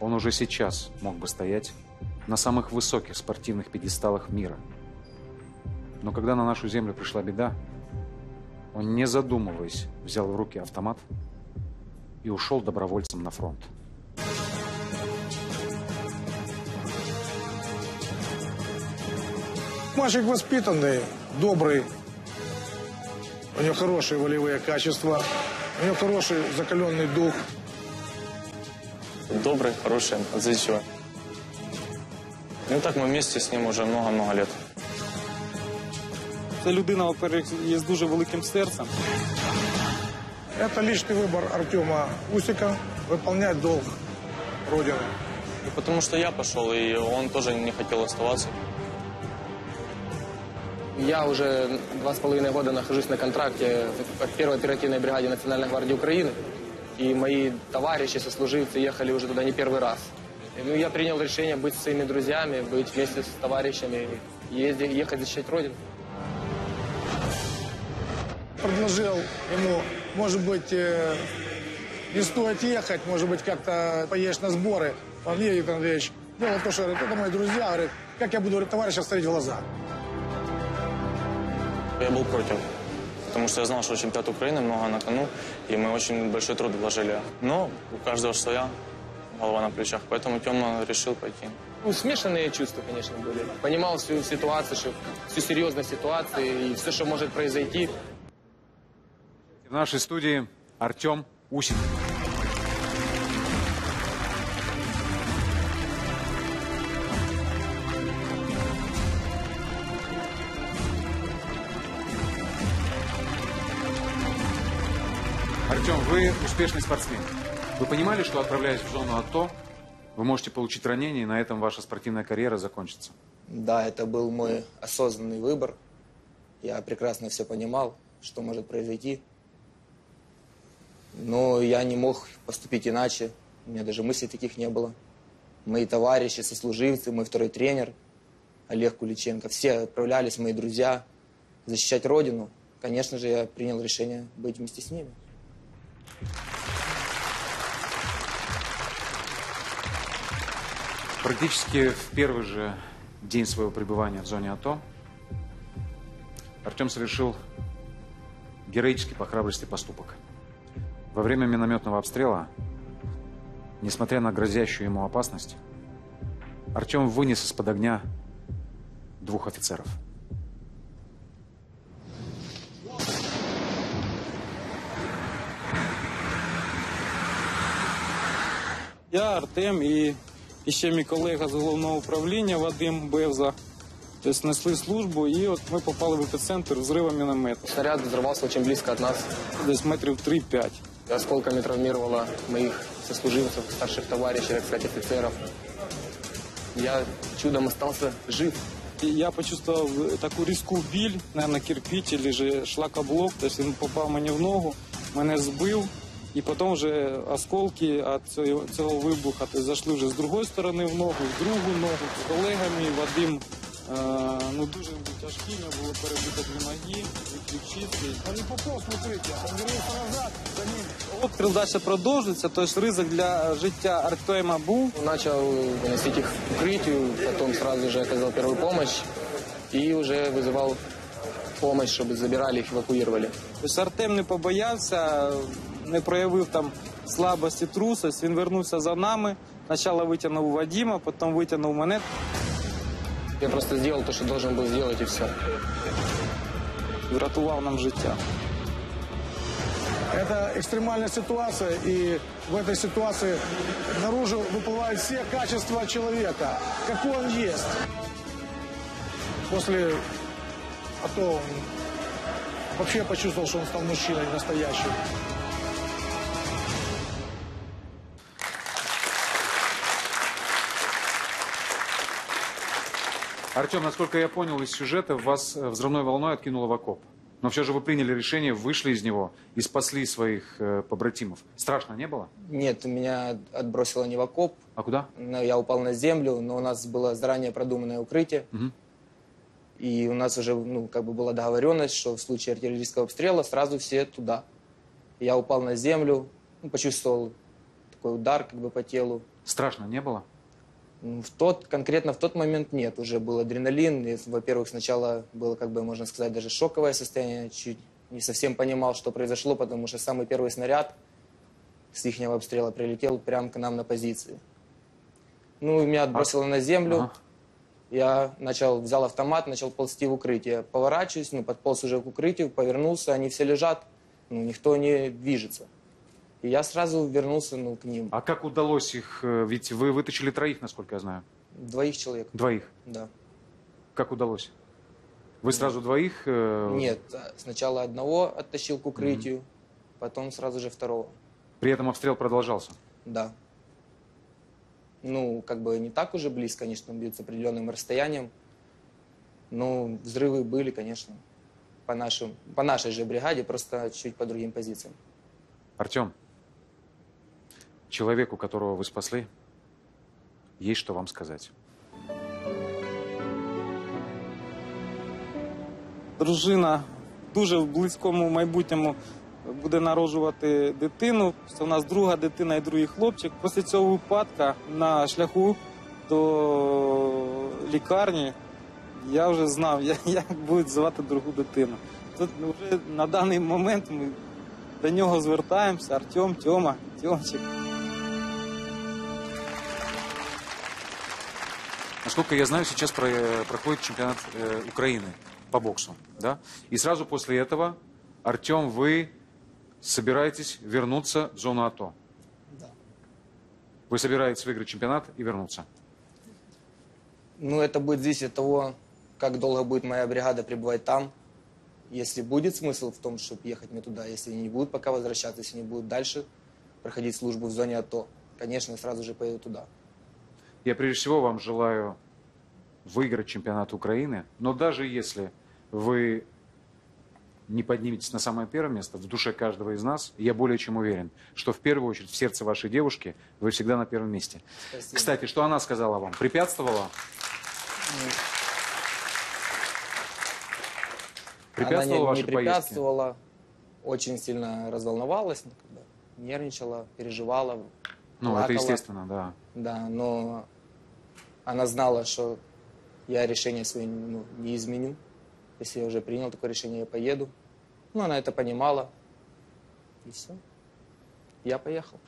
он уже сейчас мог бы стоять на самых высоких спортивных пьедесталах мира. Но когда на нашу землю пришла беда, он, не задумываясь, взял в руки автомат и ушел добровольцем на фронт. Мальчик воспитанный, добрый. У него хорошие волевые качества. У него хороший закаленный дух. Добрый, хороший, отзывчивый. Ну так мы вместе с ним уже много-много лет. Ця людина, во-первых, є з дуже великим серцем. Это личный выбор Артема Усика выполнять долг Родины. И потому что я пошел, и он тоже не хотел оставаться. Я уже два с половиной года нахожусь на контракте в первой оперативной бригаде Национальной гвардии Украины. И мои товарищи, сослуживцы ехали уже туда не первый раз. И, ну, я принял решение быть с своими друзьями, быть вместе с товарищами, ездить, ехать защищать Родину. Предложил ему, может быть, э, не стоит ехать, может быть, как-то поедешь на сборы. Он едет, Виктор Андреевич. Дело в том, что говорит, это мои друзья. Говорит, как я буду говорит, товарища смотреть в глаза? Я был против. Потому что я знал, что чемпионат Украины много на кону, и мы очень большой труд вложили. Но у каждого своя голова на плечах, поэтому Тёма решил пойти. Ну, смешанные чувства, конечно, были. Понимал всю ситуацию, что- всю серьезность ситуации и все, что может произойти. В нашей студии Артем Усин. Артем, вы успешный спортсмен. Вы понимали, что отправляясь в зону АТО, вы можете получить ранение, и на этом ваша спортивная карьера закончится? Да, это был мой осознанный выбор. Я прекрасно все понимал, что может произойти. Но я не мог поступить иначе. У меня даже мыслей таких не было. Мои товарищи, сослуживцы, мой второй тренер Олег Куличенко, все отправлялись, мои друзья, защищать Родину. Конечно же, я принял решение быть вместе с ними. Практически в первый же день своего пребывания в зоне АТО Артем совершил героический по храбрости поступок. Во время минометного обстрела, несмотря на грозящую ему опасность, Артем вынес из-под огня двух офицеров. Я Артем і, і ще мій колега з головного управління Вадим Бевза. Тобто несли службу, і от ми попали в епіцентр взрива міномету. Снаряд взорвался очень близко от нас. Десь метрів 3-5. Осколками травмировало моих сослуживцев, старших товарищей, так сказать, офицеров. Я чудом остался жив. І я почувствував таку різку біль, на кирпич або же шлакоблок, тобто він попав мені в ногу, мене збив І потім вже осколки від цього, цього вибуха тобто, зайшли вже з другої сторони в ногу, в другу ногу, з колегами. Вадим е, ну, дуже був тяжкий, у нього було перебито дві ноги, від чистий. Он не попал, смотрите, он вернулся назад, за ним. Обстріл далі продовжується, тобто ризик для життя Артема був. Начал выносить их к укрытию, потом сразу же оказал первую помощь и уже вызывал помощь, чтобы забирали их, эвакуировали. Тобто Артем не побоявся, не проявив там слабості, трусость. Він вернувся за нами. Спочатку витягнув Вадима, потім витягнув мене. Я просто сделал то, что должен был сделать, и все. Врятував нам життя. Это экстремальная ситуация, и в этой ситуации наружу выплывают все качества человека, какой он есть. После АТО он вообще почувствовал, что он стал мужчиной настоящим. Артем, насколько я понял из сюжета, вас э, взрывной волной откинуло в окоп. Но все же вы приняли решение, вышли из него и спасли своих э, побратимов. Страшно не было? Нет, меня отбросило не в окоп, А куда? но я упал на землю, но у нас было заранее продуманное укрытие. Мгм. И у нас уже ну, как бы была договоренность, что в случае артиллерийского обстрела сразу все туда. Я упал на землю, ну, почувствовал такой удар как бы по телу. Страшно не было? В тот, конкретно в тот момент нет, уже был адреналин. И, во-первых, сначала было, как бы, можно сказать, даже шоковое состояние. Чуть не совсем понимал, что произошло, потому что самый первый снаряд с их обстрела прилетел прямо к нам на позиции. Ну, меня отбросило на землю. Ага. Я начал, взял автомат, начал ползти в укрытие. Поворачиваюсь, ну, подполз уже к укрытию, повернулся, они все лежат, ну, никто не движется. И я сразу вернулся, ну, к ним. А как удалось их? э, Ведь вы вытащили троих, насколько я знаю. Двоих человек, Двоих. да. Как удалось? Вы сразу двоих? э, Нет, а, сначала одного оттащил к укрытию, потом сразу же второго. При этом обстрел продолжался. Да. Ну, как бы не так уже близко, конечно, бьют с определенным расстоянием. Но взрывы были, конечно, по, нашим, по нашей же бригаде, просто чуть по другим позициям. Артем, человеку, которого вы спасли, есть что вам сказать. Дружина дуже в близькому майбутньому буде народжувати дитину. Це у нас друга дитина і другий хлопчик. Після цього випадка на шляху до лікарні я вже знав, як будуть звати другу дитину. Тут вже на даний момент ми до нього звертаємося. Артем, Тьома, Тьомчик. Насколько я знаю, сейчас про- проходит чемпионат э, Украины по боксу, да? И сразу после этого, Артем, вы собираетесь вернуться в зону АТО. Да. Вы собираетесь выиграть чемпионат и вернуться. Ну, это будет зависеть от того, как долго будет моя бригада пребывать там. Если будет смысл в том, чтобы ехать мне туда, если не будут пока возвращаться, если не будут дальше проходить службу в зоне АТО, конечно, я сразу же поеду туда. Я прежде всего вам желаю выиграть чемпионат Украины, но даже если вы не подниметесь на самое первое место в душе каждого из нас, я более чем уверен, что в первую очередь в сердце вашей девушки вы всегда на первом месте. Спасибо. Кстати, что она сказала вам? Препятствовала? Препятствовала Она не, не поездке? препятствовала, очень сильно разволновалась, нервничала, переживала. Ну, это плакала. естественно, да. Да, но она знала, что я решение свое ну, не изменю. Если я уже принял такое решение, я поеду. Ну, она это понимала. И все. Я поехал.